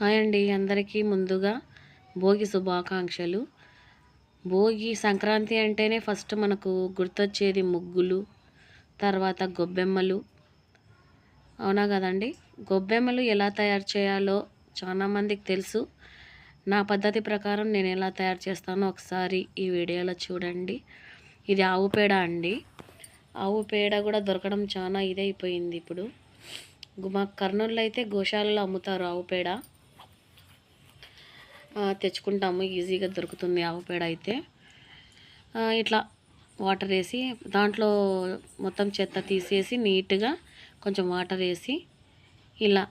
Hi అండి. అందరికీ ముందుగా భోగి శుభాకాంక్షలు. భోగి సంక్రాంతి అంటేనే ఫస్ట్ మనకు గుర్తొచ్చేది ముగ్గులు తర్వాత గొబ్బెమ్మలు. అవునా కదండి? గొబ్బెమ్మలు ఎలా తయారు చేయాలో చాలామందికి తెలుసు. నా పద్ధతి ప్రకారం నేను ఎలా తయారు చేస్తానో ఒకసారి ఈ వీడియోలో చూడండి. ఇది ఆవు పేడ అండి. ఆవు పేడ కూడా దొరకడం చాలా ఇదైపోయింది ఇప్పుడు. మా కర్నూలులో అయితే గోశాలలో అమ్ముతారు ఆవు పేడ. తెచ్చుకుంటాము ఈజీగా దొరుకుతుంది ఆవు పేడ అయితే. ఇట్లా వాటర్ వేసి దాంట్లో మొత్తం చెత్త తీసేసి నీట్గా కొంచెం వాటర్ వేసి ఇలా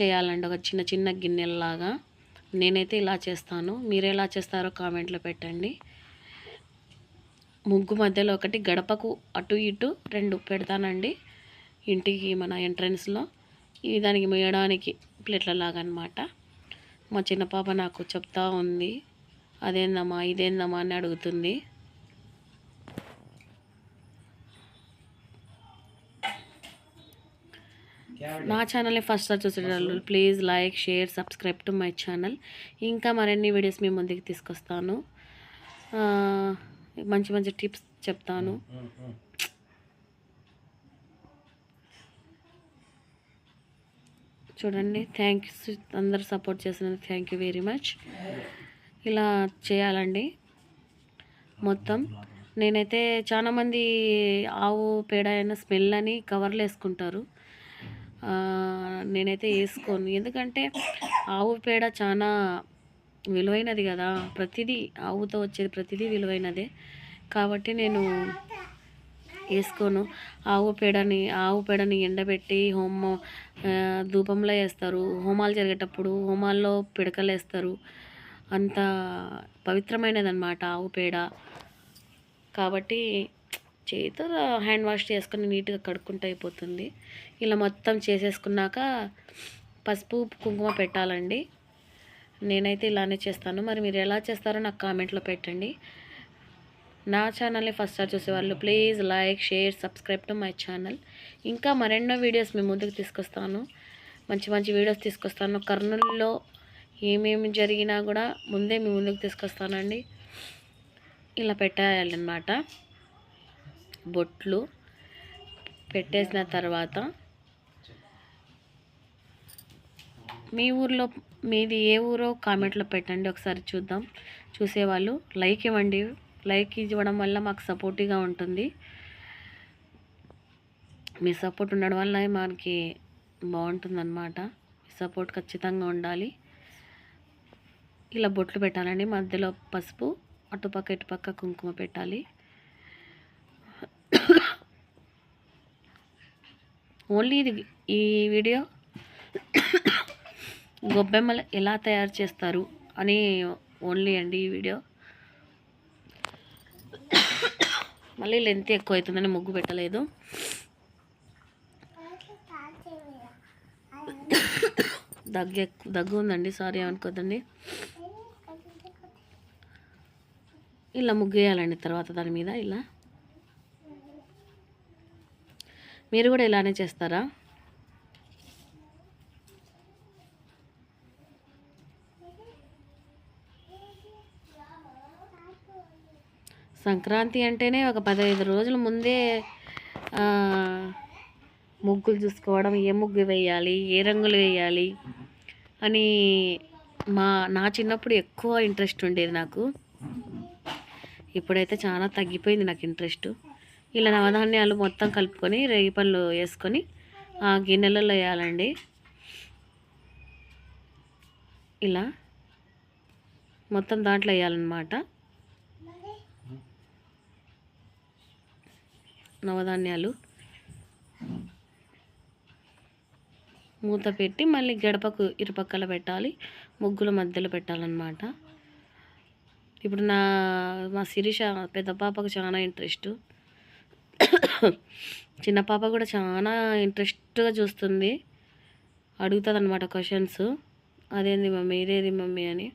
చేయాలండి. ఒక చిన్న చిన్న గిన్నెలలాగా. నేనైతే ఇలా చేస్తాను. మీరు ఎలా చేస్తారో కామెంట్లో పెట్టండి. ముగ్గు మధ్యలో ఒకటి గడపకు అటు ఇటు రెండు పెడతానండి. ఇంటికి మన ఎంట్రన్స్లో. ఇది దానికి మేయడానికి ప్లేట్లలాగా అనమాట మా చిన్న పాప నాకు చెప్తా ఉంది. అదేందమ్మా ఇదేందమ్మా అని అడుగుతుంది. నా ఛానల్ని ఫస్ట్ చూసేటప్పుడు please like share subscribe to my channel. ఇంకా మరిన్ని వీడియోస్ మీ ముందుకు తీసుకొస్తాను. మంచి మంచి టిప్స్ చెప్తాను. చూడండి. థ్యాంక్ యూ అందరు సపోర్ట్ చేసినందుకు థ్యాంక్ యూ వెరీ మచ్ ఇలా చేయాలండి. మొత్తం నేనైతే చాలామంది ఆవు పేడ అయిన స్మెల్ అని కవర్లు వేసుకుంటారు. నేనైతే వేసుకోను. ఎందుకంటే ఆవు పేడ చాలా విలువైనది కదా. ప్రతిదీ ఆవుతో వచ్చేది ప్రతిదీ విలువైనదే. కాబట్టి నేను వేసుకోను. ఆవు పేడని ఆవు పేడని ఎండబెట్టి హోమ ధూపంలో వేస్తారు. హోమాలు జరిగేటప్పుడు హోమాల్లో పిడకలు వేస్తారు. అంత పవిత్రమైనది అనమాట ఆవు పేడ. కాబట్టి చేతితో హ్యాండ్ వాష్ చేసుకొని నీట్గా కడుక్కుంటే అయిపోతుంది. ఇలా మొత్తం చేసేసుకున్నాక పసుపు కుంకుమ పెట్టాలండి. నేనైతే ఇలానే చేస్తాను. మరి మీరు ఎలా చేస్తారో నాకు కామెంట్లో పెట్టండి. నా ఛానల్ని ఫస్ట్ సార్ చూసేవాళ్ళు please like share subscribe to my channel. ఇంకా మరెన్నో వీడియోస్ మీ ముందుకు తీసుకొస్తాను. మంచి మంచి వీడియోస్ తీసుకొస్తాను. కర్నూలులో ఏమేమి జరిగినా కూడా ముందే మీ ముందుకు తీసుకొస్తానండి. ఇలా పెట్టేయాలన్నమాట. బొట్లు పెట్టేసిన తర్వాత మీ ఊర్లో మీది ఏ ఊరో కామెంట్లో పెట్టండి. ఒకసారి చూద్దాం. చూసేవాళ్ళు లైక్ ఇవ్వండి. లైక్ ఇవ్వడం వల్ల మాకు సపోర్టివ్గా ఉంటుంది. మీ సపోర్ట్ ఉండడం వల్ల మనకి బాగుంటుందన్నమాట. మీ సపోర్ట్ ఖచ్చితంగా ఉండాలి. ఇలా బొట్లు పెట్టాలండి. మధ్యలో పసుపు అటుపక్క ఇటుపక్క కుంకుమ పెట్టాలి. ఓన్లీ ఇది ఈ వీడియో గొబ్బెమ్మలు ఎలా తయారు చేస్తారు అని ఓన్లీ అండి ఈ వీడియో. మళ్ళీ లెంత్ ఎక్కువ అవుతుందని ముగ్గు పెట్టలేదు. దగ్గు ఎక్కువ దగ్గు ఉందండి సారీ అనుకోదండి ఇలా ముగ్గు వేయాలండి తర్వాత దాని మీద ఇలా. మీరు కూడా ఇలానే చేస్తారా? సంక్రాంతి అంటేనే ఒక పదహైదు రోజుల ముందే ముగ్గులు చూసుకోవడం ఏ ముగ్గు వేయాలి ఏ రంగులు వేయాలి అని మా నా చిన్నప్పుడు ఎక్కువ ఇంట్రెస్ట్ ఉండేది నాకు. ఇప్పుడైతే చాలా తగ్గిపోయింది నాకు ఇంట్రెస్ట్. ఇలా నవధాన్యాలు మొత్తం కలుపుకొని రేగి పళ్ళు వేసుకొని ఆ గిన్నెలలో వేయాలండి. ఇలా మొత్తం దాంట్లో వేయాలన్నమాట. నవధాన్యాలు. మూత పెట్టి మళ్ళీ గడపకు ఇరుపక్కల పెట్టాలి. ముగ్గుల మధ్యలో పెట్టాలన్నమాట. ఇప్పుడు నా మా శిరీష పెద్ద పాపకు చాలా ఇంట్రెస్ట్ చిన్న పాప కూడా చాలా ఇంట్రెస్ట్గా చూస్తుంది. అడుగుతుంది అనమాట క్వశ్చన్స్ అదేంది మమ్మీ? ఇదేది మమ్మీ? అని.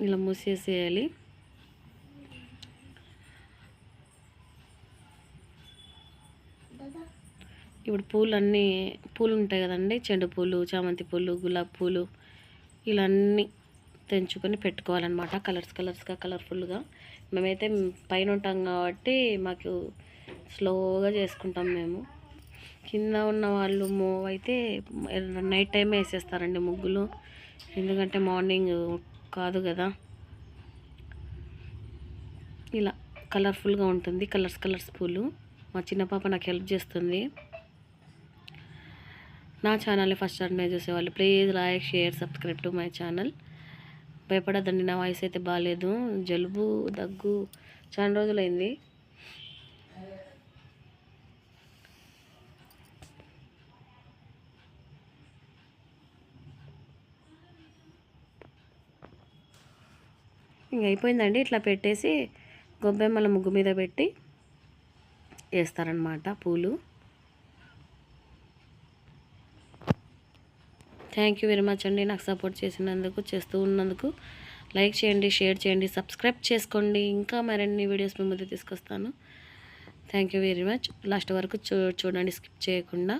ఇలా మూసేసేయాలి. ఇప్పుడు పూలు అన్నీ పూలు ఉంటాయి కదండి. చెండు పూలు చామంతి పూలు గులాబీ పూలు ఇలా అన్నీ తెంచుకొని పెట్టుకోవాలన్నమాట. కలర్స్ కలర్స్గా కలర్ఫుల్గా. మేమైతే పైన ఉంటాం కాబట్టి మాకు స్లోగా చేసుకుంటాం మేము. కింద ఉన్న వాళ్ళు మూవ్ అయితే నైట్ టైమే వేసేస్తారండి ముగ్గులు. ఎందుకంటే మార్నింగ్ కాదు కదా. ఇలా కలర్ఫుల్గా ఉంటుంది. కలర్స్ కలర్స్ పూలు. మా చిన్న పాప నాకు హెల్ప్ చేస్తుంది. నా ఛానల్ని ఫస్ట్ టైం చూసేవాళ్ళు. Please like share subscribe to my channel. భయపడద్దండి నా వాయిస్ అయితే బాగాలేదు జలుబు దగ్గు చాలా రోజులైంది. ఇంక అయిపోయిందండి. ఇట్లా పెట్టేసి గొబ్బెమ్మల ముగ్గు మీద పెట్టి వేస్తారనమాట పూలు. థ్యాంక్ యూ వెరీ మచ్ అండి నాకు సపోర్ట్ చేసినందుకు చేస్తూ ఉన్నందుకు. లైక్ చేయండి షేర్ చేయండి సబ్స్క్రైబ్ చేసుకోండి. ఇంకా మరిన్ని వీడియోస్ మీ ముందు తీసుకొస్తాను. Thank you very much. Last వరకు చూ చూడండి స్కిప్ చేయకుండా.